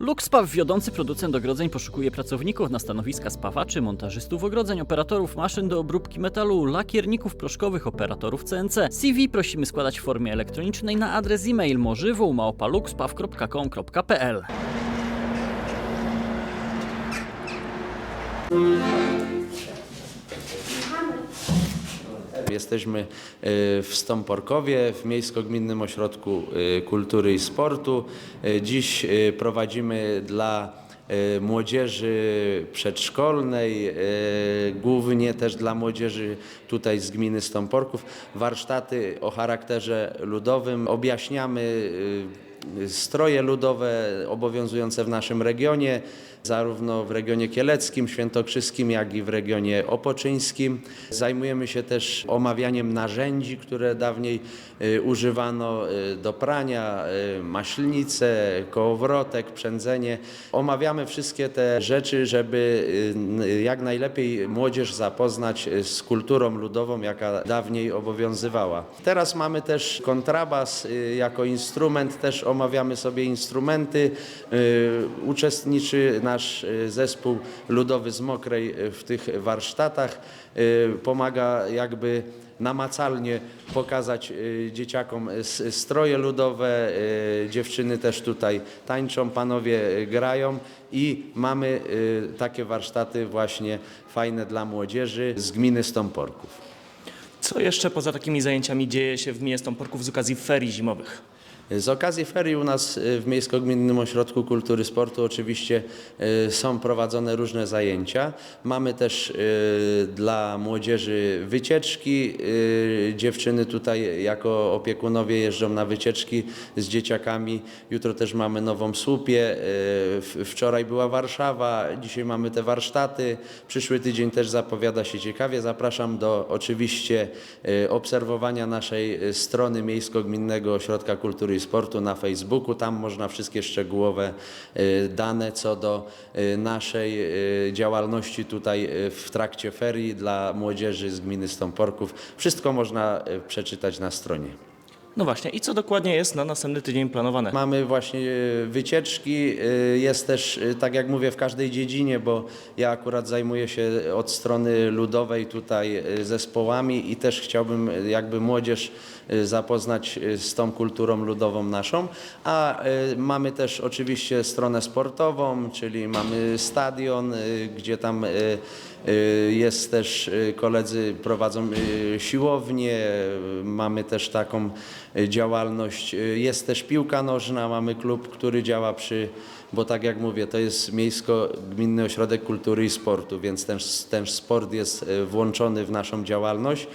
LuxSpaw, wiodący producent ogrodzeń, poszukuje pracowników na stanowiska spawaczy, montażystów ogrodzeń, operatorów maszyn do obróbki metalu, lakierników proszkowych, operatorów CNC. CV prosimy składać w formie elektronicznej na adres e-mail możywą Jesteśmy y, w Stąporkowie, w Miejsko-Gminnym Ośrodku y, Kultury i Sportu. Y, Dziś prowadzimy dla młodzieży przedszkolnej, głównie też dla młodzieży tutaj z gminy Stąporków, warsztaty o charakterze ludowym. Objaśniamy stroje ludowe obowiązujące w naszym regionie, zarówno w regionie kieleckim, świętokrzyskim, jak i w regionie opoczyńskim. Zajmujemy się też omawianiem narzędzi, które dawniej y, używano y, do prania, y, maślnice, kołowrotek, przędzenie. Omawiamy wszystkie te rzeczy, żeby jak najlepiej młodzież zapoznać z kulturą ludową, jaka dawniej obowiązywała. Teraz mamy też kontrabas jako instrument, też omawiamy sobie instrumenty. Y, Uczestniczy nasz y, zespół ludowy z Mokrej y, w tych warsztatach. Pomaga jakby namacalnie pokazać dzieciakom stroje ludowe. Dziewczyny też tutaj tańczą, panowie grają i mamy takie warsztaty właśnie fajne dla młodzieży z gminy Stąporków. Co jeszcze poza takimi zajęciami dzieje się w gminie Stąporków z okazji ferii zimowych? Z okazji ferii u nas y, w Miejsko-Gminnym Ośrodku Kultury Sportu oczywiście y, są prowadzone różne zajęcia. Mamy też y, dla młodzieży wycieczki. Dziewczyny tutaj jako opiekunowie jeżdżą na wycieczki z dzieciakami. Jutro też mamy nową słupię. Wczoraj była Warszawa, dzisiaj mamy te warsztaty. Przyszły tydzień też zapowiada się ciekawie. Zapraszam do oczywiście obserwowania naszej strony Miejsko-Gminnego Ośrodka Kultury Sportu na Facebooku. Tam można wszystkie szczegółowe y, dane co do y, naszej y, działalności tutaj w trakcie ferii dla młodzieży z gminy Stąporków. Wszystko można przeczytać na stronie. No właśnie, i co dokładnie jest na następny tydzień planowane? Mamy właśnie e, wycieczki, e, jest też, e, tak jak mówię, w każdej dziedzinie, bo ja akurat zajmuję się od strony ludowej tutaj zespołami i też chciałbym jakby młodzież zapoznać z tą kulturą ludową naszą, a mamy też oczywiście stronę sportową, czyli mamy stadion, gdzie tam jest też, e, koledzy prowadzą e, siłownię, mamy też taką działalność. Jest też piłka nożna, mamy klub, który działa przy, bo tak jak mówię, to jest Miejsko-Gminny Ośrodek Kultury i Sportu, więc ten, ten sport jest włączony w naszą działalność.